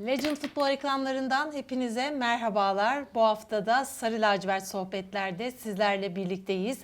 Legend Futbol ekranlarından hepinize merhabalar. Bu hafta da Sarı Lacivert Sohbetler'de sizlerle birlikteyiz.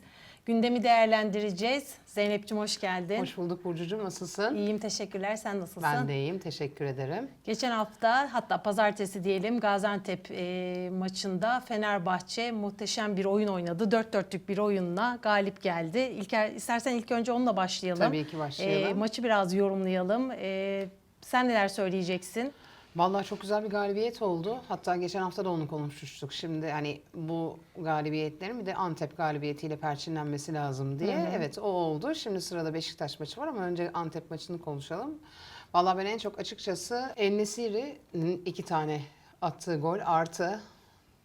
Gündemi değerlendireceğiz. Zeynep'ciğim hoş geldin. Hoş bulduk Burcucuğum. Nasılsın? İyiyim teşekkürler. Sen nasılsın? Ben de iyiyim. Teşekkür ederim. Geçen hafta hatta pazartesi diyelim Gaziantep e, maçında Fenerbahçe muhteşem bir oyun oynadı. Dört dörtlük bir oyunla galip geldi. İlker, istersen ilk önce onunla başlayalım. Tabii ki başlayalım. E, maçı biraz yorumlayalım. E, sen neler söyleyeceksin? Vallahi çok güzel bir galibiyet oldu. Hatta geçen hafta da onu konuşmuştuk. Şimdi hani bu galibiyetlerin bir de Antep galibiyetiyle perçinlenmesi lazım diye. Evet o oldu. Şimdi sırada Beşiktaş maçı var ama önce Antep maçını konuşalım. Vallahi ben en çok açıkçası Ennesiri'nin iki tane attığı gol artı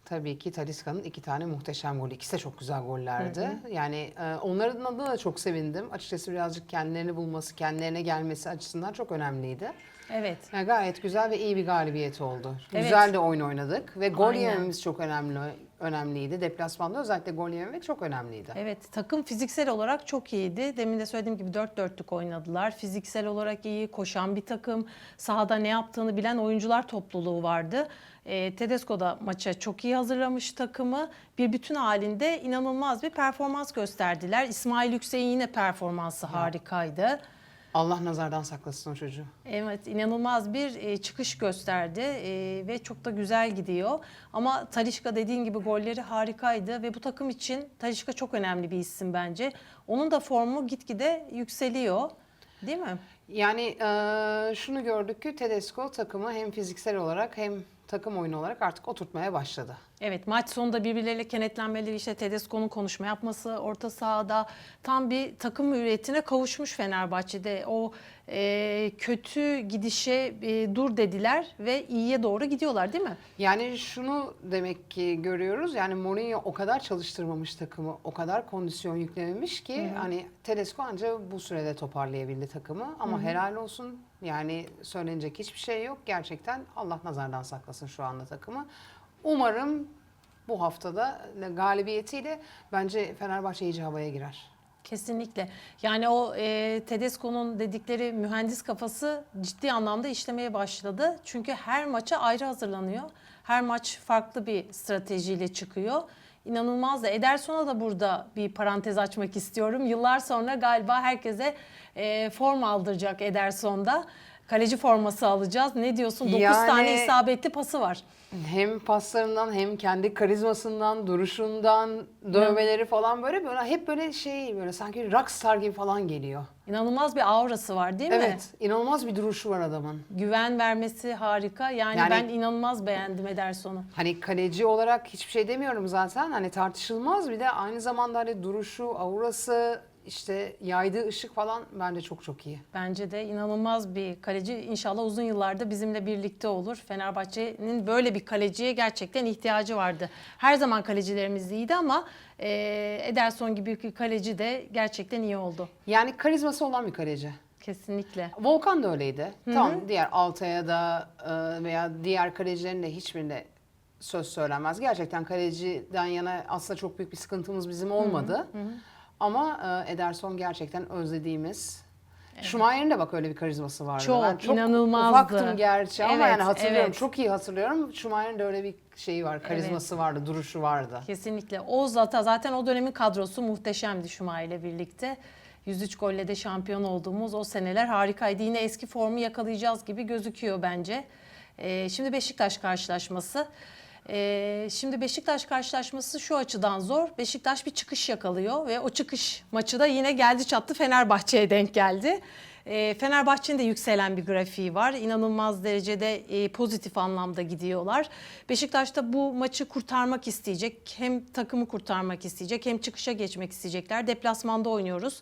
Tabii ki Talisca'nın iki tane muhteşem golü. İkisi de çok güzel gollerdi. Yani e, onların adına da çok sevindim. Açıkçası birazcık kendilerini bulması, kendilerine gelmesi açısından çok önemliydi. Evet. Yani gayet güzel ve iyi bir galibiyet oldu. Evet. Güzel de oyun oynadık ve gol Aynen. yememiz çok önemli önemliydi. Deplasmanda özellikle gol yememek çok önemliydi. Evet takım fiziksel olarak çok iyiydi. Demin de söylediğim gibi dört dörtlük oynadılar. Fiziksel olarak iyi, koşan bir takım. Sahada ne yaptığını bilen oyuncular topluluğu vardı. E, Tedesco da maça çok iyi hazırlamış takımı. Bir bütün halinde inanılmaz bir performans gösterdiler. İsmail Yüksek'in yine performansı harikaydı. Allah nazardan saklasın o çocuğu. Evet inanılmaz bir e, çıkış gösterdi e, ve çok da güzel gidiyor. Ama Talişka dediğin gibi golleri harikaydı ve bu takım için Talişka çok önemli bir isim bence. Onun da formu gitgide yükseliyor değil mi? Yani e, şunu gördük ki Tedesco takımı hem fiziksel olarak hem takım oyunu olarak artık oturtmaya başladı. Evet maç sonunda birbirleriyle kenetlenmeleri işte Tedesco'nun konuşma yapması orta sahada tam bir takım hürriyetine kavuşmuş Fenerbahçe'de. O e, kötü gidişe e, dur dediler ve iyiye doğru gidiyorlar değil mi? Yani şunu demek ki görüyoruz. Yani Mourinho o kadar çalıştırmamış takımı, o kadar kondisyon yüklememiş ki hani Tedesco ancak bu sürede toparlayabildi takımı. Ama helal olsun. Yani söylenecek hiçbir şey yok. Gerçekten Allah nazardan saklasın şu anda takımı. Umarım bu haftada galibiyetiyle bence Fenerbahçe iyice havaya girer. Kesinlikle. Yani o e, Tedesco'nun dedikleri mühendis kafası ciddi anlamda işlemeye başladı. Çünkü her maça ayrı hazırlanıyor. Her maç farklı bir stratejiyle çıkıyor. İnanılmaz da Ederson'a da burada bir parantez açmak istiyorum. Yıllar sonra galiba herkese e, form aldıracak Ederson'da. Kaleci forması alacağız. Ne diyorsun? 9 Yani- tane isabetli pası var. Hem paslarından hem kendi karizmasından, duruşundan, dövmeleri falan böyle böyle hep böyle şey böyle sanki rockstar gibi falan geliyor. İnanılmaz bir aurası var değil mi? Evet, inanılmaz bir duruşu var adamın. Güven vermesi harika. Yani, Yani- ben inanılmaz beğendim Ederson'u. Hani kaleci olarak hiçbir şey demiyorum zaten. Hani tartışılmaz bir de aynı zamanda hani duruşu, aurası, işte yaydığı ışık falan bence çok çok iyi. Bence de inanılmaz bir kaleci. İnşallah uzun yıllarda bizimle birlikte olur. Fenerbahçe'nin böyle bir kaleciye gerçekten ihtiyacı vardı. Her zaman kalecilerimiz iyiydi ama e, Ederson gibi bir kaleci de gerçekten iyi oldu. Yani karizması olan bir kaleci. Kesinlikle. Volkan da öyleydi. Tamam diğer Altay'a da e, veya diğer kalecilerin de hiçbirine söz söylemez. Gerçekten kaleciden yana aslında çok büyük bir sıkıntımız bizim olmadı. Ama e, Ederson gerçekten özlediğimiz. Schumacher'in de bak öyle bir karizması vardı. Çok, ben çok inanılmazdı. ufaktım gerçi ama Evet, yani hatırlıyorum. evet. Çok iyi hatırlıyorum. Schumacher'in de öyle bir şeyi var, karizması vardı, duruşu vardı. Kesinlikle. O zaten zaten o dönemin kadrosu muhteşemdi Şuma ile birlikte. 103 golle de şampiyon olduğumuz o seneler harikaydı. Yine eski formu yakalayacağız gibi gözüküyor bence. Ee, şimdi Beşiktaş karşılaşması. Ee, şimdi Beşiktaş karşılaşması şu açıdan zor. Beşiktaş bir çıkış yakalıyor ve o çıkış maçı da yine geldi çattı Fenerbahçe'ye denk geldi. Ee, Fenerbahçe'nin de yükselen bir grafiği var. İnanılmaz derecede e, pozitif anlamda gidiyorlar. Beşiktaş da bu maçı kurtarmak isteyecek. Hem takımı kurtarmak isteyecek hem çıkışa geçmek isteyecekler. Deplasmanda oynuyoruz.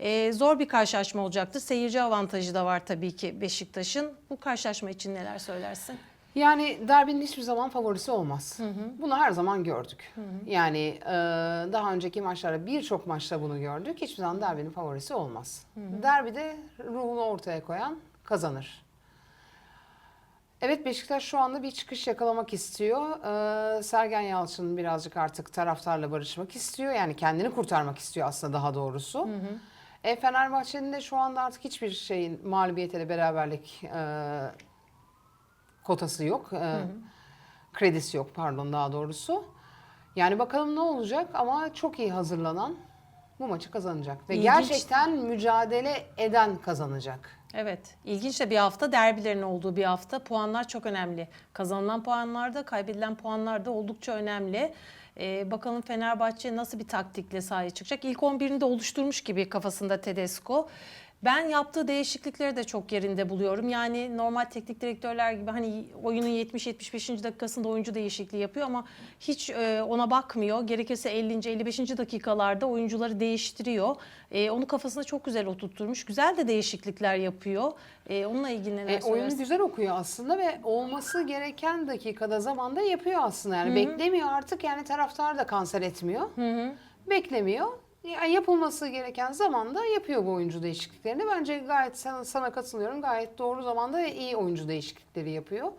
Ee, zor bir karşılaşma olacaktı. Seyirci avantajı da var tabii ki Beşiktaş'ın. Bu karşılaşma için neler söylersin? Yani derbinin hiçbir zaman favorisi olmaz. Bunu her zaman gördük. Yani e, daha önceki maçlarda birçok maçta bunu gördük. Hiçbir zaman derbinin favorisi olmaz. Derbide ruhunu ortaya koyan kazanır. Evet Beşiktaş şu anda bir çıkış yakalamak istiyor. Ee, Sergen Yalçın birazcık artık taraftarla barışmak istiyor. Yani kendini kurtarmak istiyor aslında daha doğrusu. E, Fenerbahçe'nin de şu anda artık hiçbir şeyin mağlubiyet ile beraberlik e, kotası yok. Ee, kredisi yok pardon daha doğrusu. Yani bakalım ne olacak ama çok iyi hazırlanan bu maçı kazanacak. Ve İlginç. gerçekten mücadele eden kazanacak. Evet. İlginç de bir hafta derbilerin olduğu bir hafta. Puanlar çok önemli. Kazanılan puanlar da kaybedilen puanlar da oldukça önemli. Ee, bakalım Fenerbahçe nasıl bir taktikle sahaya çıkacak. İlk 11'ini de oluşturmuş gibi kafasında Tedesco. Ben yaptığı değişiklikleri de çok yerinde buluyorum. Yani normal teknik direktörler gibi hani oyunun 70-75. dakikasında oyuncu değişikliği yapıyor ama hiç e, ona bakmıyor. Gerekirse 50. 55. dakikalarda oyuncuları değiştiriyor. E, onu kafasına çok güzel oturtturmuş. Güzel de değişiklikler yapıyor. E, onunla ilgili neler E, oyunu güzel okuyor aslında ve olması gereken dakikada zamanda yapıyor aslında. Yani beklemiyor artık yani taraftar da kanser etmiyor. Beklemiyor. Yani yapılması gereken zamanda yapıyor bu oyuncu değişikliklerini. Bence gayet sana, sana katılıyorum. Gayet doğru zamanda iyi oyuncu değişiklikleri yapıyor.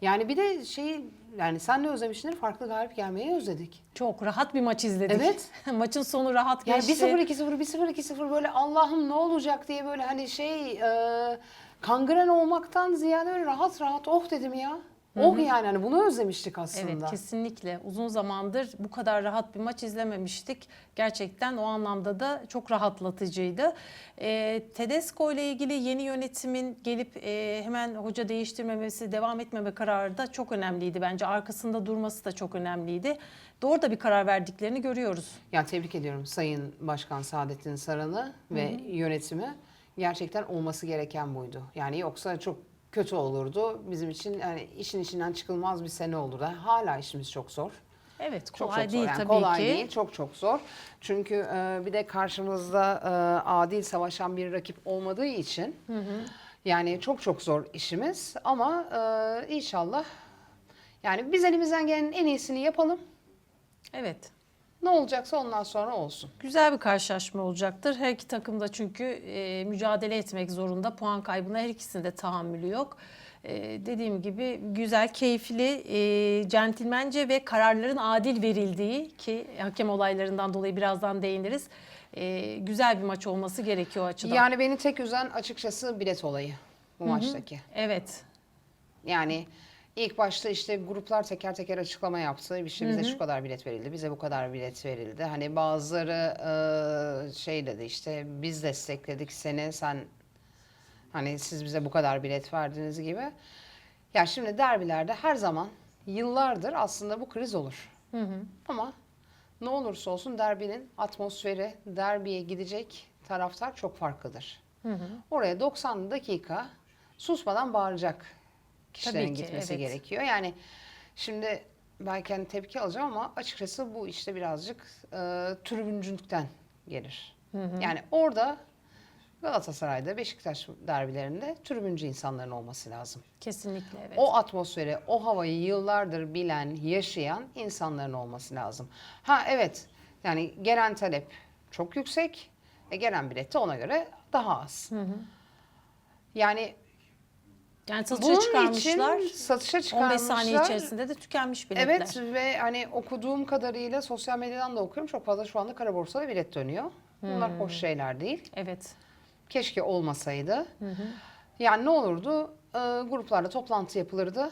Yani bir de şeyi yani sen de özlemişsindir farklı galip gelmeyi özledik. Çok rahat bir maç izledik. Evet. Maçın sonu rahat Yani geçti. 1-0 2-0 1-0 2-0 böyle Allah'ım ne olacak diye böyle hani şey e, kangren olmaktan ziyade öyle rahat rahat oh dedim ya. Oh yani hani bunu özlemiştik aslında. Evet kesinlikle. Uzun zamandır bu kadar rahat bir maç izlememiştik. Gerçekten o anlamda da çok rahatlatıcıydı. E, Tedesco ile ilgili yeni yönetimin gelip e, hemen hoca değiştirmemesi, devam etmeme kararı da çok önemliydi bence. Arkasında durması da çok önemliydi. Doğru da bir karar verdiklerini görüyoruz. Ya tebrik ediyorum Sayın Başkan Saadettin Saran'ı ve yönetimi. Gerçekten olması gereken buydu. Yani yoksa çok kötü olurdu. Bizim için yani işin içinden çıkılmaz bir sene olurdu. Hala işimiz çok zor. Evet Çok kolay çok değil zor. Yani tabii kolay ki. değil, çok çok zor. Çünkü e, bir de karşımızda e, adil savaşan bir rakip olmadığı için yani çok çok zor işimiz ama e, inşallah yani biz elimizden gelenin en iyisini yapalım. Evet. Ne olacaksa ondan sonra olsun. Güzel bir karşılaşma olacaktır. Her iki takım da çünkü e, mücadele etmek zorunda. Puan kaybına her ikisinde tahammülü yok. E, dediğim gibi güzel, keyifli, e, centilmence ve kararların adil verildiği ki hakem olaylarından dolayı birazdan değiniriz. E, güzel bir maç olması gerekiyor o açıdan. Yani beni tek üzen açıkçası bilet olayı bu maçtaki. Evet. Yani ilk başta işte gruplar teker teker açıklama yaptı. İşte bize şu kadar bilet verildi, bize bu kadar bilet verildi. Hani bazıları e, şey dedi işte biz destekledik seni sen hani siz bize bu kadar bilet verdiniz gibi. Ya şimdi derbilerde her zaman yıllardır aslında bu kriz olur. Ama ne olursa olsun derbinin atmosferi, derbiye gidecek taraftar çok farklıdır. Oraya 90 dakika susmadan bağıracak kişilerin Tabii ki, gitmesi evet. gerekiyor. Yani şimdi belki hani tepki alacağım ama açıkçası bu işte birazcık e, tribüncülükten gelir. Yani orada Galatasaray'da, Beşiktaş derbilerinde tribüncü insanların olması lazım. Kesinlikle evet. O atmosferi, o havayı yıllardır bilen, yaşayan insanların olması lazım. Ha evet, yani gelen talep çok yüksek, e, gelen bilet de ona göre daha az. Yani yani satışa bunun çıkarmışlar. için satışa 15 çıkarmışlar. saniye içerisinde de tükenmiş biletler. Evet ve hani okuduğum kadarıyla sosyal medyadan da okuyorum çok fazla şu anda kara borsada bilet dönüyor. Bunlar Hmm. hoş şeyler değil. Evet. Keşke olmasaydı. Yani ne olurdu? Ee, gruplarla toplantı yapılırdı.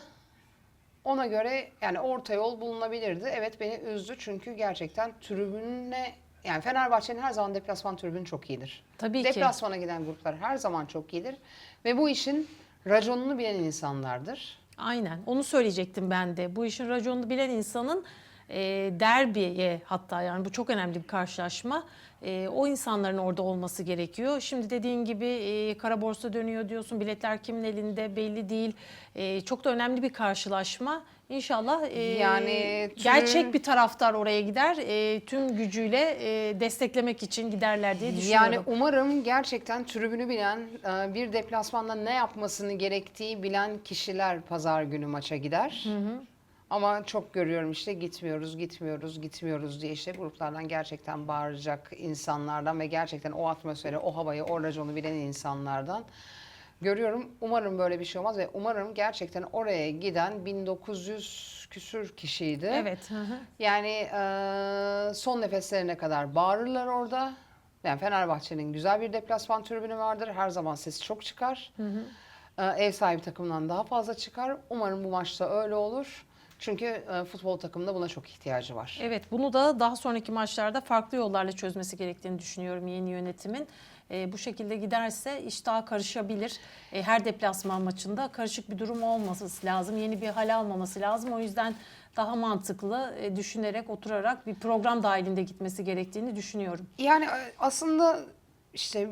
Ona göre yani orta yol bulunabilirdi. Evet beni üzdü çünkü gerçekten tribününe yani Fenerbahçe'nin her zaman deplasman tribünü çok iyidir. Tabii ki. Deplasmana giden gruplar her zaman çok iyidir. Ve bu işin raconunu bilen insanlardır. Aynen onu söyleyecektim ben de. Bu işin raconunu bilen insanın e, derbiye hatta yani bu çok önemli bir karşılaşma. E, o insanların orada olması gerekiyor. Şimdi dediğin gibi e, kara borsa dönüyor diyorsun. Biletler kimin elinde belli değil. E, çok da önemli bir karşılaşma. İnşallah e, Yani tüm- gerçek bir taraftar oraya gider. E, tüm gücüyle e, desteklemek için giderler diye düşünüyorum. Yani umarım gerçekten tribünü bilen, e, bir deplasmanda ne yapmasını gerektiği bilen kişiler pazar günü maça gider. Ama çok görüyorum işte gitmiyoruz, gitmiyoruz, gitmiyoruz diye işte gruplardan gerçekten bağıracak insanlardan ve gerçekten o atmosferi, o havayı, o raconu bilen insanlardan görüyorum. Umarım böyle bir şey olmaz ve umarım gerçekten oraya giden 1900 küsür kişiydi. Evet. hı hı. Yani eee, son nefeslerine kadar bağırırlar orada. Yani Fenerbahçe'nin güzel bir deplasman tribünü vardır. Her zaman sesi çok çıkar. e, ev sahibi takımdan daha fazla çıkar. Umarım bu maçta öyle olur. Çünkü e, futbol takımında buna çok ihtiyacı var. Evet bunu da daha sonraki maçlarda farklı yollarla çözmesi gerektiğini düşünüyorum yeni yönetimin. E, bu şekilde giderse iş daha karışabilir. E, her deplasman maçında karışık bir durum olması lazım. Yeni bir hal almaması lazım. O yüzden daha mantıklı e, düşünerek, oturarak bir program dahilinde gitmesi gerektiğini düşünüyorum. Yani e, aslında işte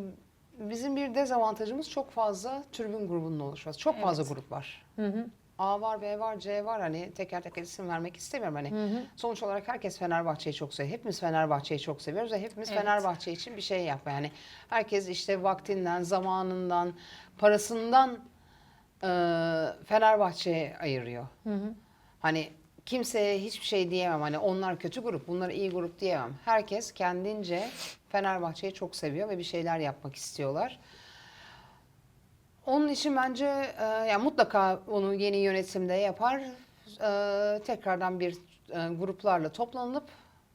bizim bir dezavantajımız çok fazla tribün grubunun oluşması. Çok fazla Evet. grup var. Hı hı. A var, B var, C var. Hani teker teker isim vermek istemiyorum. Hani sonuç olarak herkes Fenerbahçe'yi çok seviyor. Hepimiz Fenerbahçe'yi çok seviyoruz ve hepimiz Evet. Fenerbahçe için bir şey yap. Yani herkes işte vaktinden, zamanından, parasından e, Fenerbahçe'ye ayırıyor. Hani kimseye hiçbir şey diyemem. Hani onlar kötü grup, bunlar iyi grup diyemem. Herkes kendince Fenerbahçe'yi çok seviyor ve bir şeyler yapmak istiyorlar. Onun için bence e, yani mutlaka onu yeni yönetimde yapar. E, tekrardan bir e, gruplarla toplanılıp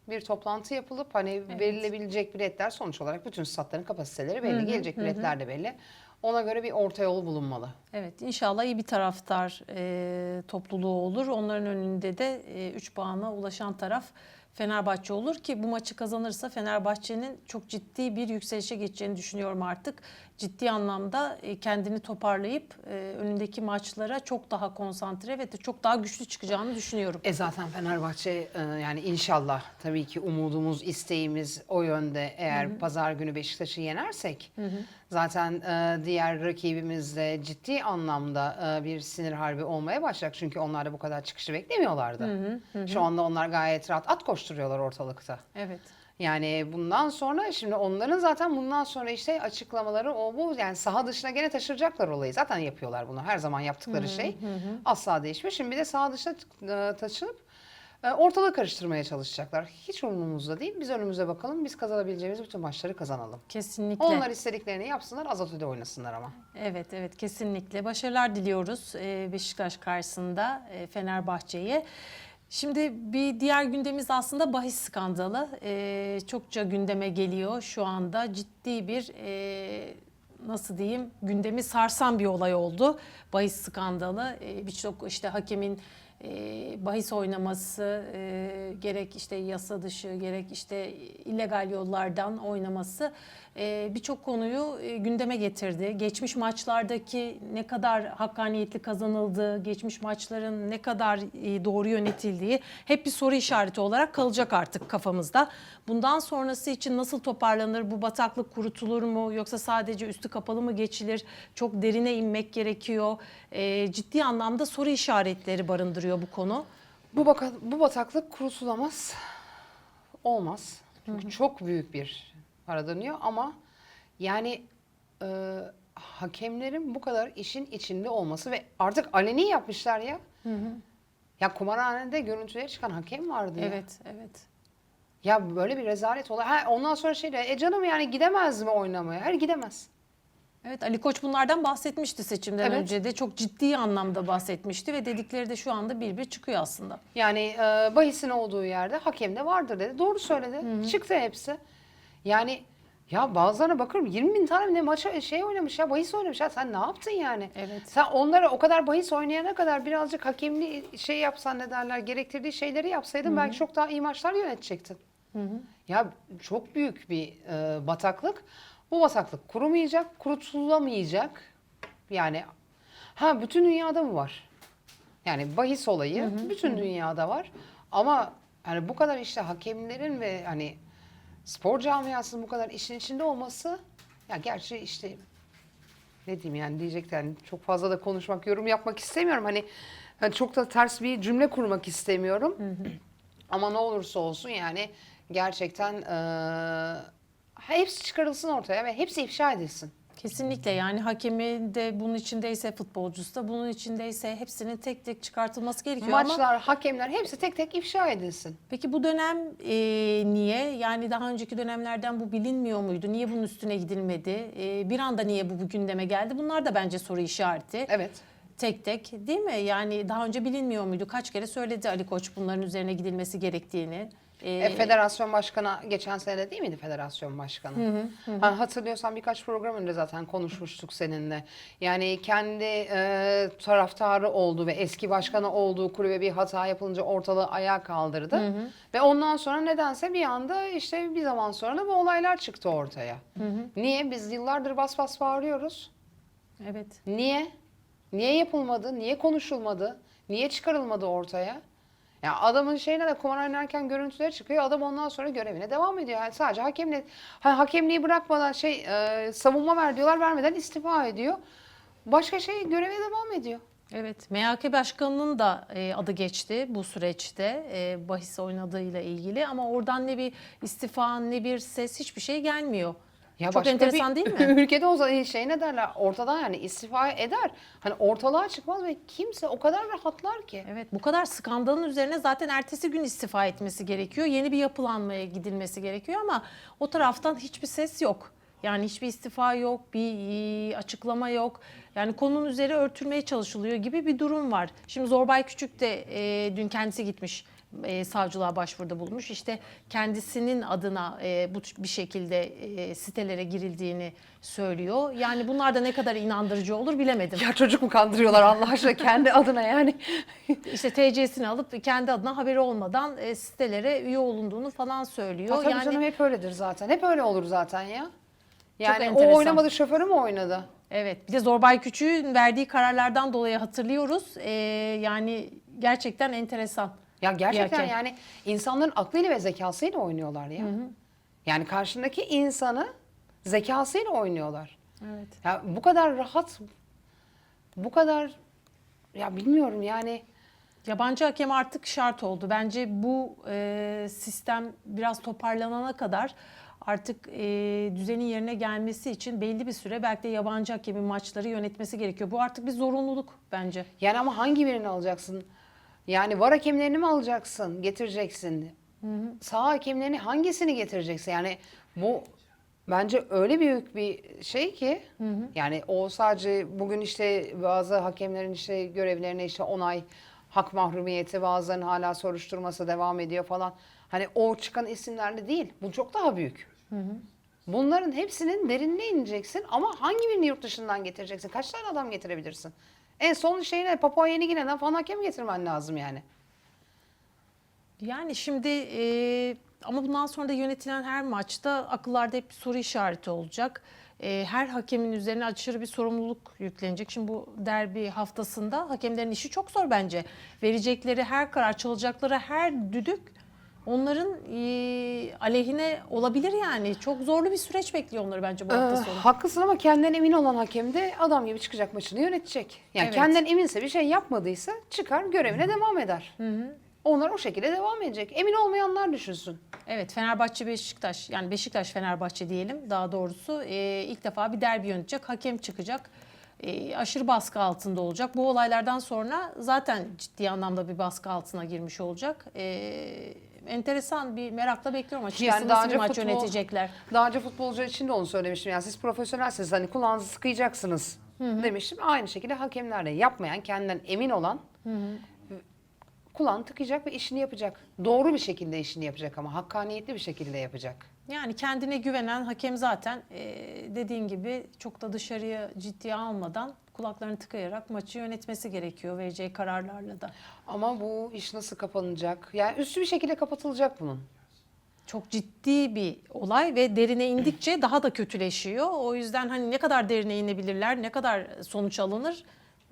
bir toplantı yapılıp hani verilebilecek biletler sonuç olarak bütün statların kapasiteleri belli, gelecek biletler de belli. Ona göre bir orta yol bulunmalı. Evet inşallah iyi bir taraftar e, topluluğu olur. Onların önünde de 3 puana ulaşan taraf Fenerbahçe olur ki bu maçı kazanırsa Fenerbahçe'nin çok ciddi bir yükselişe geçeceğini düşünüyorum artık. Ciddi anlamda e, kendini toparlayıp e, önündeki maçlara çok daha konsantre ve de çok daha güçlü çıkacağını düşünüyorum. E zaten Fenerbahçe e, yani inşallah tabii ki umudumuz, isteğimiz o yönde eğer pazar günü Beşiktaş'ı yenersek zaten e, diğer rakibimiz de ciddi anlamda bir sinir harbi olmaya başlayacak. Çünkü onlar da bu kadar çıkışı beklemiyorlardı. Şu anda onlar gayet rahat at koşturuyorlar ortalıkta. Evet. Yani bundan sonra şimdi onların zaten bundan sonra işte açıklamaları o bu yani saha dışına gene taşıracaklar olayı. Zaten yapıyorlar bunu. Her zaman yaptıkları şey asla değişmiyor. Şimdi bir de saha dışına e, taşınıp e, ortalığı karıştırmaya çalışacaklar. Hiç umurumuzda değil. Biz önümüze bakalım. Biz kazanabileceğimiz bütün maçları kazanalım. Kesinlikle. Onlar istediklerini yapsınlar. Azatü'de oynasınlar ama. Evet evet kesinlikle. Başarılar diliyoruz e, Beşiktaş karşısında Fenerbahçe'ye. Şimdi bir diğer gündemimiz aslında bahis skandalı. E, çokça gündeme geliyor şu anda. Ciddi bir e, nasıl diyeyim gündemi sarsan bir olay oldu. Bahis skandalı. E, Birçok işte hakemin e, bahis oynaması e, gerek işte yasa dışı gerek işte illegal yollardan oynaması e, birçok konuyu e, gündeme getirdi. Geçmiş maçlardaki ne kadar hakkaniyetli kazanıldığı, geçmiş maçların ne kadar e, doğru yönetildiği hep bir soru işareti olarak kalacak artık kafamızda. Bundan sonrası için nasıl toparlanır? Bu bataklık kurutulur mu? Yoksa sadece üstü kapalı mı geçilir? Çok derine inmek gerekiyor. E, ciddi anlamda soru işaretleri barındırıyor bu konu. Bu, baka, bu bataklık kurutulamaz. Olmaz. Çünkü çok büyük bir para dönüyor ama yani e, hakemlerin bu kadar işin içinde olması ve artık aleni yapmışlar ya. Ya kumarhanede görüntüye çıkan hakem vardı ya. Evet, evet. Ya böyle bir rezalet olay. Ha, ondan sonra şey de, e canım yani gidemez mi oynamaya? Hayır gidemez. Evet Ali Koç bunlardan bahsetmişti seçimden Evet. önce de çok ciddi anlamda bahsetmişti ve dedikleri de şu anda bir bir çıkıyor aslında. Yani e, bahisin olduğu yerde hakem de vardır dedi. Doğru söyledi. Çıktı hepsi. Yani ya bazılarına bakıyorum 20 bin tane ne maça şey oynamış ya bahis oynamış ya sen ne yaptın yani? Evet. Sen onlara o kadar bahis oynayana kadar birazcık hakemli şey yapsan ne derler gerektirdiği şeyleri yapsaydın belki çok daha iyi maçlar yönetecektin. Ya çok büyük bir e, bataklık. Bu bataklık kurumayacak, kurutulamayacak. Yani ha bütün dünyada mı var? Yani bahis olayı bütün dünyada var. Ama hani bu kadar işte hakemlerin ve hani spor camiasının bu kadar işin içinde olması ya gerçi işte ne diyeyim yani diyecekler yani çok fazla da konuşmak, yorum yapmak istemiyorum. Hani, hani çok da ters bir cümle kurmak istemiyorum. Ama ne olursa olsun yani gerçekten eee, hepsi çıkarılsın ortaya ve hepsi ifşa edilsin. Kesinlikle yani hakemi de bunun içindeyse futbolcusu da bunun içindeyse hepsinin tek tek çıkartılması gerekiyor ama Maçlar, hakemler hepsi tek tek ifşa edilsin. peki bu dönem e, niye yani daha önceki dönemlerden bu bilinmiyor muydu? Niye bunun üstüne gidilmedi? E, bir anda niye bu bu gündeme geldi? Bunlar da bence soru işareti. Evet. Tek tek değil mi? Yani daha önce bilinmiyor muydu? Kaç kere söyledi Ali Koç bunların üzerine gidilmesi gerektiğini. Ee, E, federasyon başkanı geçen sene değil miydi federasyon başkanı? Ha, hatırlıyorsan birkaç program önce zaten konuşmuştuk seninle. Yani kendi e, taraftarı olduğu ve eski başkanı olduğu kulübe bir hata yapılınca ortalığı ayağa kaldırdı. Ve ondan sonra nedense bir anda işte bir zaman sonra da bu olaylar çıktı ortaya. Niye? Biz yıllardır bas bas bağırıyoruz. evet. Niye? Niye yapılmadı? Niye konuşulmadı? Niye çıkarılmadı ortaya? Ya adamın şeyine de kumar oynarken görüntüleri çıkıyor. Adam ondan sonra görevine devam ediyor. Yani sadece hakemle ha, hakemliği bırakmadan şey e, savunma ver diyorlar vermeden istifa ediyor. Başka şey göreve devam ediyor. Evet, MHK Başkanı'nın da e, adı geçti bu süreçte e, bahis oynadığıyla ilgili ama oradan ne bir istifa ne bir ses hiçbir şey gelmiyor. Ya Çok başka enteresan bir değil mi? Ülkede o zaman şey ne derler ortadan yani istifa eder. Hani ortalığa çıkmaz ve kimse o kadar rahatlar ki. Evet, bu kadar skandalın üzerine zaten ertesi gün istifa etmesi gerekiyor. Yeni bir yapılanmaya gidilmesi gerekiyor ama o taraftan hiçbir ses yok. Yani hiçbir istifa yok, bir e, açıklama yok. Yani konunun üzeri örtülmeye çalışılıyor gibi bir durum var. Şimdi Zorbay Küçük de e, dün kendisi gitmiş e, savcılığa başvuruda bulmuş. İşte kendisinin adına e, bu bir şekilde e, sitelere girildiğini söylüyor. Yani bunlar da ne kadar inandırıcı olur bilemedim. Ya çocuk mu kandırıyorlar Allah aşkına kendi adına yani. İşte TC'sini alıp kendi adına haberi olmadan e, sitelere üye olunduğunu falan söylüyor. Ha, tabii yani canım hep öyledir zaten. Hep öyle olur zaten ya. Yani o oynamadı şoförü mü oynadı? evet bir de Zorbay Küçük'ün verdiği kararlardan dolayı hatırlıyoruz. E, yani gerçekten enteresan. Ya gerçekten hakem. yani insanların aklıyla ve zekasıyla oynuyorlar ya. Yani karşındaki insanı zekasıyla oynuyorlar. Evet. Ya bu kadar rahat, bu kadar ya bilmiyorum yani Yabancı hakem artık şart oldu. Bence bu e, sistem biraz toparlanana kadar artık e, düzenin yerine gelmesi için belli bir süre belki de yabancı hakemin maçları yönetmesi gerekiyor. Bu artık bir zorunluluk bence. yani ama hangi birini alacaksın? Yani var hakemlerini mi alacaksın, getireceksin? Sağ hakemlerini hangisini getireceksin? Yani bu bence öyle büyük bir şey ki yani o sadece bugün işte bazı hakemlerin işte görevlerine işte onay hak mahrumiyeti bazılarının hala soruşturması devam ediyor falan. Hani o çıkan isimlerle değil. Bu çok daha büyük. Bunların hepsinin derinine ineceksin ama hangi birini yurt dışından getireceksin? Kaç tane adam getirebilirsin? En son şeyine Papua Yeni Gine'den falan hakem getirmen lazım yani. Yani şimdi e, ama bundan sonra da yönetilen her maçta akıllarda hep bir soru işareti olacak. E, her hakemin üzerine aşırı bir sorumluluk yüklenecek. Şimdi bu derbi haftasında hakemlerin işi çok zor bence. Verecekleri her karar, çalacakları her düdük onların e, aleyhine olabilir yani. Çok zorlu bir süreç bekliyor onları bence bu hafta Ee, sonu. haklısın ama kendinden emin olan hakem de adam gibi çıkacak maçını yönetecek. Yani Evet. kendinden eminse bir şey yapmadıysa çıkar görevine devam eder. Onlar o şekilde devam edecek. Emin olmayanlar düşünsün. Evet Fenerbahçe Beşiktaş yani Beşiktaş Fenerbahçe diyelim daha doğrusu e, ilk defa bir derbi yönetecek hakem çıkacak. E, aşırı baskı altında olacak. Bu olaylardan sonra zaten ciddi anlamda bir baskı altına girmiş olacak. E, enteresan bir merakla bekliyorum açıkçası Yani daha nasıl bir önce maç futbol- yönetecekler. Daha önce futbolcu için de onu söylemiştim. Yani siz profesyonelsiniz hani kulağınızı sıkayacaksınız demiştim. Aynı şekilde hakemler de yapmayan, kendinden emin olan kulağını tıkayacak ve işini yapacak. Doğru bir şekilde işini yapacak ama hakkaniyetli bir şekilde yapacak. Yani kendine güvenen hakem zaten e, dediğin gibi çok da dışarıya ciddiye almadan kulaklarını tıkayarak maçı yönetmesi gerekiyor vereceği kararlarla da. Ama bu iş nasıl kapanacak? Yani üstü bir şekilde kapatılacak bunun. çok ciddi bir olay ve derine indikçe daha da kötüleşiyor. O yüzden hani ne kadar derine inebilirler, ne kadar sonuç alınır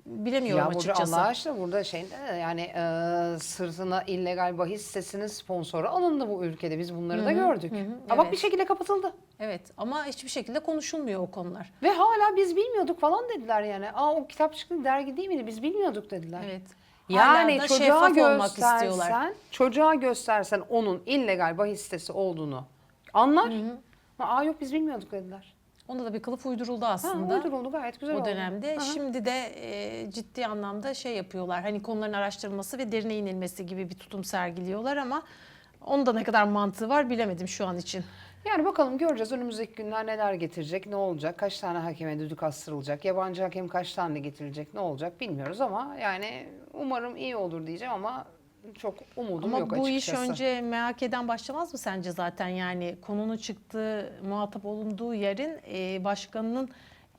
bilemiyorum ya açıkçası. Allah aşkına burada şeyde de yani e, sırtına illegal bahis sitesinin sponsoru alındı bu ülkede. Biz bunları da gördük. Ha bak evet. bir şekilde kapatıldı. Evet ama hiçbir şekilde konuşulmuyor o konular. Ve hala biz bilmiyorduk falan dediler yani. Aa o kitap çıktı dergi değil miydi? Biz bilmiyorduk dediler. Evet. Yani çocuğa şeffaf olmak istiyorlar. göstersen, çocuğa göstersen onun illegal bahis sitesi olduğunu anlar. Aa yok biz bilmiyorduk dediler. Onda da bir kılıf uyduruldu Ha, aslında. uyduruldu gayet güzel o oldu. dönemde. Hı hı. Şimdi de e, ciddi anlamda şey yapıyorlar. Hani konuların araştırılması ve derine inilmesi gibi bir tutum sergiliyorlar ama onda ne kadar mantığı var bilemedim şu an için. Yani bakalım göreceğiz önümüzdeki günler neler getirecek, ne olacak, kaç tane hakeme düdük astırılacak, yabancı hakem kaç tane getirilecek, ne olacak bilmiyoruz ama yani umarım iyi olur diyeceğim ama çok umudum Ama yok bu açıkçası. iş önce MHK'den başlamaz mı sence zaten? Yani konunun çıktığı, muhatap olunduğu yerin e, başkanının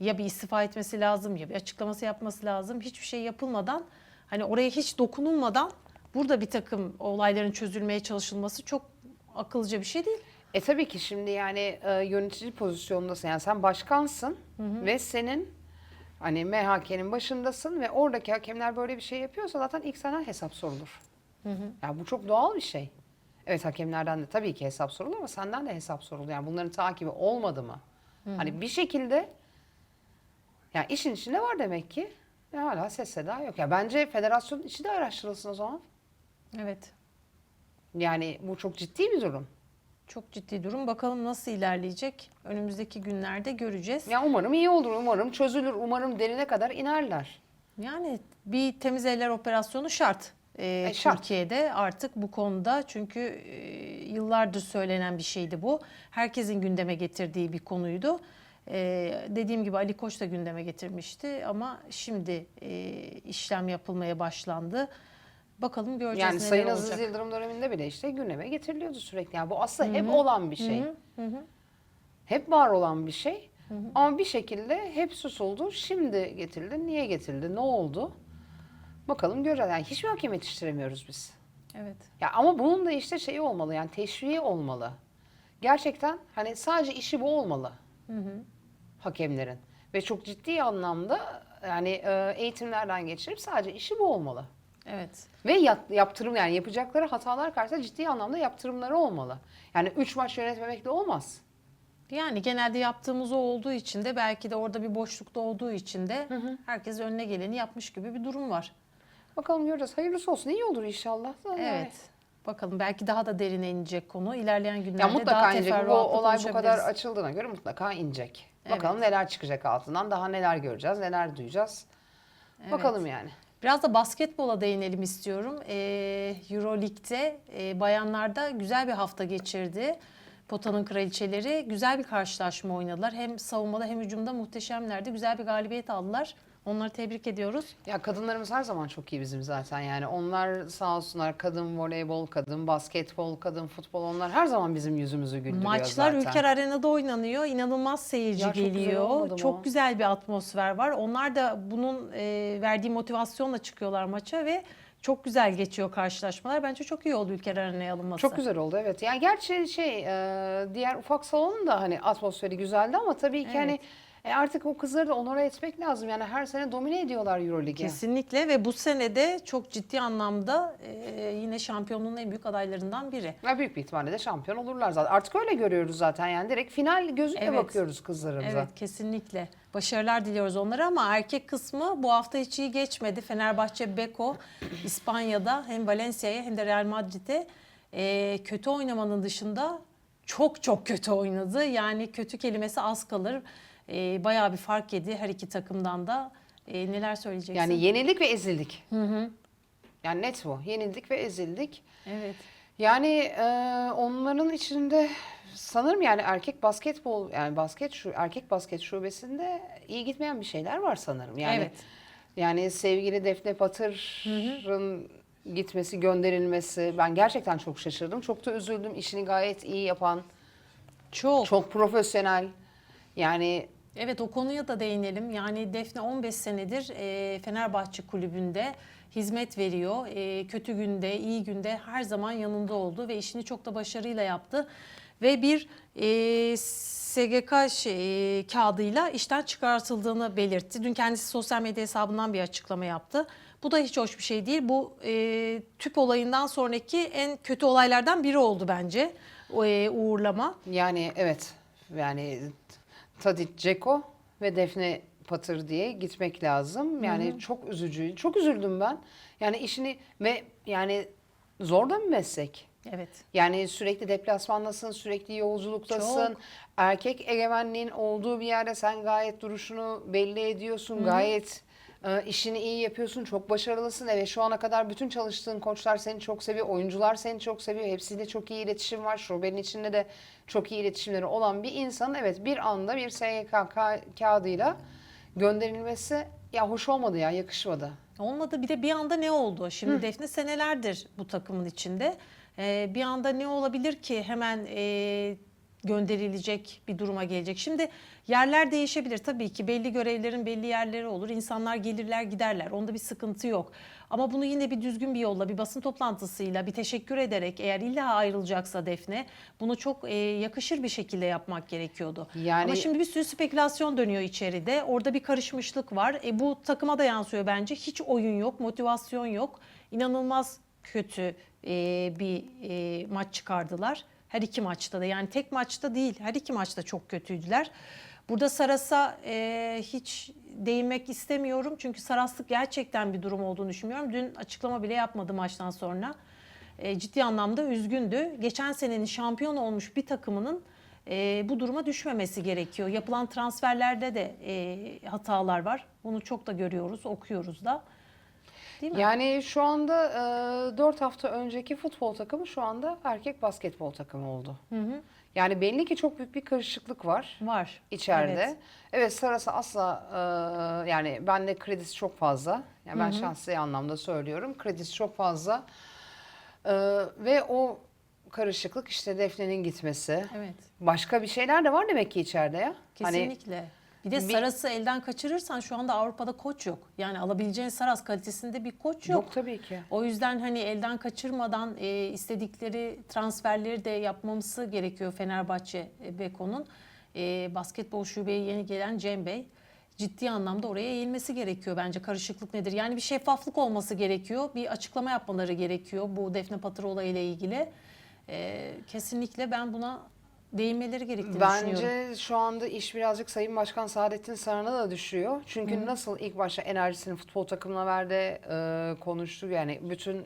ya bir istifa etmesi lazım ya bir açıklaması yapması lazım. Hiçbir şey yapılmadan hani oraya hiç dokunulmadan burada bir takım olayların çözülmeye çalışılması çok akılcı bir şey değil. E tabii ki şimdi yani e, yönetici pozisyondasın. Yani sen başkansın ve senin hani MHK'nin başındasın ve oradaki hakemler böyle bir şey yapıyorsa zaten ilk senden hesap sorulur. Ya bu çok doğal bir şey. Evet hakemlerden de tabii ki hesap sorulur ama senden de hesap sorulur. Yani bunların takibi olmadı mı? Hani bir şekilde ya işin içinde var demek ki. Ve hala ses seda yok. Ya bence federasyonun içi de araştırılsın o zaman. Evet. Yani bu çok ciddi bir durum. Çok ciddi durum. Bakalım nasıl ilerleyecek? Önümüzdeki günlerde göreceğiz. Ya umarım iyi olur, umarım çözülür, umarım derine kadar inerler. Yani bir temiz eller operasyonu şart. E, şart. Türkiye'de artık bu konuda çünkü e, yıllardır söylenen bir şeydi bu. Herkesin gündeme getirdiği bir konuydu. Ee, dediğim gibi Ali Koç da gündeme getirmişti ama şimdi e, işlem yapılmaya başlandı. Bakalım göreceğiz Yani neler Sayın olacak. Aziz Yıldırım döneminde bile işte gündeme getiriliyordu sürekli. Yani bu aslında hep olan bir şey. Hep var olan bir şey. Ama bir şekilde hep susuldu. Şimdi getirildi. Niye getirildi? Ne oldu? Bakalım göreceğiz. Yani hiçbir hakem yetiştiremiyoruz biz. Evet. Ya ama bunun da işte şeyi olmalı. Yani teşviği olmalı. Gerçekten hani sadece işi bu olmalı. Hakemlerin. Ve çok ciddi anlamda yani e, eğitimlerden geçirip sadece işi bu olmalı. Evet. Ve yap- yaptırım yani yapacakları hatalar karşısında ciddi anlamda yaptırımları olmalı. Yani 3 maç yönetmemekle olmaz. Yani genelde yaptığımız o olduğu için de belki de orada bir boşlukta olduğu için de herkes önüne geleni yapmış gibi bir durum var. Bakalım göreceğiz. Hayırlısı olsun. İyi olur inşallah. Yani. Evet. Bakalım belki daha da derine inecek konu. İlerleyen günlerde Ya mutlaka daha inecek. Bu olay bu kadar açıldığına göre mutlaka inecek. Evet. Bakalım neler çıkacak altından. Daha neler göreceğiz, neler duyacağız. Evet. Bakalım yani. Biraz da basketbola değinelim istiyorum. Ee, Euroleague'de e, bayanlarda güzel bir hafta geçirdi. Potanın kraliçeleri güzel bir karşılaşma oynadılar. Hem savunmada hem hücumda muhteşemlerdi. Güzel bir galibiyet aldılar. Onları tebrik ediyoruz. Ya kadınlarımız her zaman çok iyi bizim zaten yani. Onlar sağ olsunlar kadın voleybol, kadın basketbol, kadın futbol onlar her zaman bizim yüzümüzü güldürüyor Maçlar zaten. Ülker Arena'da oynanıyor. İnanılmaz seyirci Ya çok güzel geliyor. olmadı mı çok güzel bir atmosfer var. Onlar da bunun e, verdiği motivasyonla çıkıyorlar maça ve çok güzel geçiyor karşılaşmalar. Bence çok iyi oldu Ülker Arena'ya alınması. Çok güzel oldu evet. Yani gerçi şey e, diğer ufak salonun da hani atmosferi güzeldi ama tabii ki Evet. hani e, artık o kızları da onora etmek lazım. Yani her sene domine ediyorlar Euroligi. Kesinlikle ve bu sene de çok ciddi anlamda e, yine şampiyonluğun en büyük adaylarından biri. Ya büyük bir ihtimalle de şampiyon olurlar zaten. Artık öyle görüyoruz zaten yani direkt final gözüyle Evet. bakıyoruz kızlarımıza. Evet kesinlikle. Başarılar diliyoruz onlara ama erkek kısmı bu hafta hiç iyi geçmedi. Fenerbahçe Beko İspanya'da hem Valencia'ya hem de Real Madrid'e e, kötü oynamanın dışında çok çok kötü oynadı. Yani kötü kelimesi az kalır. E, bayağı bir fark yedi her iki takımdan da. E, neler söyleyeceksin? Yani yenildik ve ezildik. Yani net bu. Yenildik ve ezildik. evet. Yani e, onların içinde sanırım yani erkek basketbol yani basket şu erkek basket şubesinde iyi gitmeyen bir şeyler var sanırım. Yani Evet. yani sevgili Defne Patır'ın gitmesi, gönderilmesi ben gerçekten çok şaşırdım. Çok da üzüldüm. İşini gayet iyi yapan, Çok. çok profesyonel. Yani Evet o konuya da değinelim. Yani Defne 15 senedir e, Fenerbahçe kulübünde hizmet veriyor. E, kötü günde, iyi günde her zaman yanında oldu ve işini çok da başarıyla yaptı. Ve bir e, SGK şey, e, kağıdıyla işten çıkartıldığını belirtti. Dün kendisi sosyal medya hesabından bir açıklama yaptı. Bu da hiç hoş bir şey değil. Bu e, tüp olayından sonraki en kötü olaylardan biri oldu bence. E, uğurlama. Yani evet yani Tadic Ceko ve Defne Patır diye gitmek lazım. Yani çok üzücü. Çok üzüldüm ben. Yani işini ve yani zor da bir meslek. Evet. Yani sürekli deplasmandasın, sürekli yolculuktasın. Çok. Erkek egemenliğin olduğu bir yerde sen gayet duruşunu belli ediyorsun. Gayet e, işini iyi yapıyorsun. Çok başarılısın. Evet şu ana kadar bütün çalıştığın koçlar seni çok seviyor. Oyuncular seni çok seviyor. Hepsiyle çok iyi iletişim var. Şubenin içinde de çok iyi iletişimleri olan bir insan evet bir anda bir SGK ka- kağıdıyla gönderilmesi ya hoş olmadı ya yakışmadı. Olmadı bir de bir anda ne oldu? Şimdi Defne senelerdir bu takımın içinde. Ee, bir anda ne olabilir ki hemen e, gönderilecek bir duruma gelecek. Şimdi yerler değişebilir tabii ki. Belli görevlerin belli yerleri olur. İnsanlar gelirler giderler. Onda bir sıkıntı yok. Ama bunu yine bir düzgün bir yolla, bir basın toplantısıyla, bir teşekkür ederek eğer illa ayrılacaksa Defne bunu çok e, yakışır bir şekilde yapmak gerekiyordu. Yani- Ama şimdi bir sürü spekülasyon dönüyor içeride. Orada bir karışmışlık var. E, bu takıma da yansıyor bence. Hiç oyun yok, motivasyon yok. İnanılmaz kötü e, bir e, maç çıkardılar. Her iki maçta da yani tek maçta değil her iki maçta çok kötüydüler. Burada Saras'a e, hiç değinmek istemiyorum. Çünkü Saraslık gerçekten bir durum olduğunu düşünmüyorum. Dün açıklama bile yapmadı maçtan sonra. E, ciddi anlamda üzgündü. Geçen senenin şampiyon olmuş bir takımının e, bu duruma düşmemesi gerekiyor. Yapılan transferlerde de e, hatalar var. Bunu çok da görüyoruz, okuyoruz da. Değil mi? Yani şu anda e, 4 hafta önceki futbol takımı şu anda erkek basketbol takımı oldu. Yani belli ki çok büyük bir karışıklık var Var. içeride. Evet. Evet, Saras'a asla e, yani bende kredisi çok fazla. Yani ben şahsi anlamda söylüyorum. Kredisi çok fazla. E, ve o karışıklık işte Defne'nin gitmesi. Evet. Başka bir şeyler de var demek ki içeride ya. Hani Kesinlikle. Bir de Saras'ı elden kaçırırsan şu anda Avrupa'da koç yok. Yani alabileceğin Saras kalitesinde bir koç yok. yok tabii ki. O yüzden hani elden kaçırmadan e, istedikleri transferleri de yapmamız gerekiyor Fenerbahçe e, Beko'nun. E, basketbol şubeye yeni gelen Cem Bey ciddi anlamda oraya eğilmesi gerekiyor bence. Karışıklık nedir? Yani bir şeffaflık olması gerekiyor. Bir açıklama yapmaları gerekiyor bu Defne Patıroğlu ile ilgili. E, kesinlikle ben buna değinmeleri gerektiğini düşünüyorum. Bence şu anda iş birazcık Sayın Başkan Saadettin Saran'a da düşüyor. Çünkü nasıl ilk başta enerjisini futbol takımına verdi, e, konuştu yani bütün e,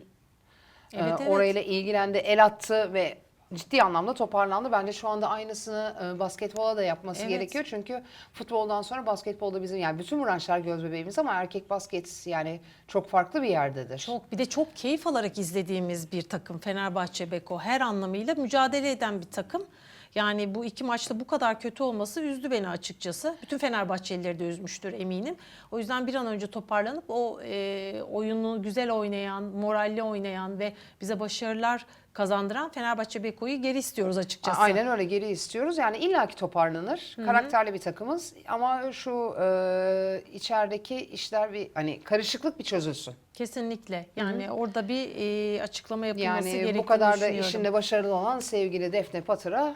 Evet, evet. orayla ilgilendi, el attı ve ciddi anlamda toparlandı. Bence şu anda aynısını e, basketbola da yapması Evet. gerekiyor. Çünkü futboldan sonra basketbolda bizim yani bütün branşlar göz bebeğimiz ama erkek basket yani çok farklı bir yerdedir. Çok bir de çok keyif alarak izlediğimiz bir takım Fenerbahçe Beko her anlamıyla mücadele eden bir takım. Yani bu iki maçta bu kadar kötü olması üzdü beni açıkçası. Bütün Fenerbahçelileri de üzmüştür eminim. O yüzden bir an önce toparlanıp o e, oyunu güzel oynayan, moralli oynayan ve bize başarılar kazandıran Fenerbahçe Beko'yu geri istiyoruz açıkçası. Aynen öyle geri istiyoruz. Yani illaki toparlanır. Karakterli bir takımız ama şu e, içerideki işler bir hani karışıklık bir çözülsün. Kesinlikle. Yani orada bir e, açıklama yapılması Yani gerektiğini bu kadar da işinde başarılı olan sevgili Defne Patır'a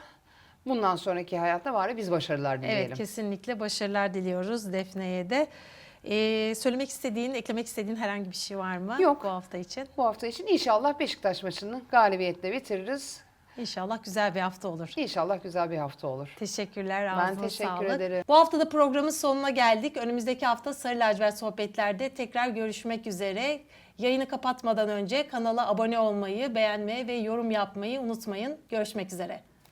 bundan sonraki hayatta bari biz başarılar dileyelim. Evet kesinlikle başarılar diliyoruz Defne'ye de. Ee, söylemek istediğin, eklemek istediğin herhangi bir şey var mı Yok. bu hafta için? Bu hafta için inşallah Beşiktaş maçını galibiyetle bitiririz. İnşallah güzel bir hafta olur. İnşallah güzel bir hafta olur. Teşekkürler. Ben teşekkür sağlık. ederim. Bu hafta da programın sonuna geldik. Önümüzdeki hafta Sarı Lacivert Sohbetler'de tekrar görüşmek üzere. Yayını kapatmadan önce kanala abone olmayı, beğenmeyi ve yorum yapmayı unutmayın. Görüşmek üzere.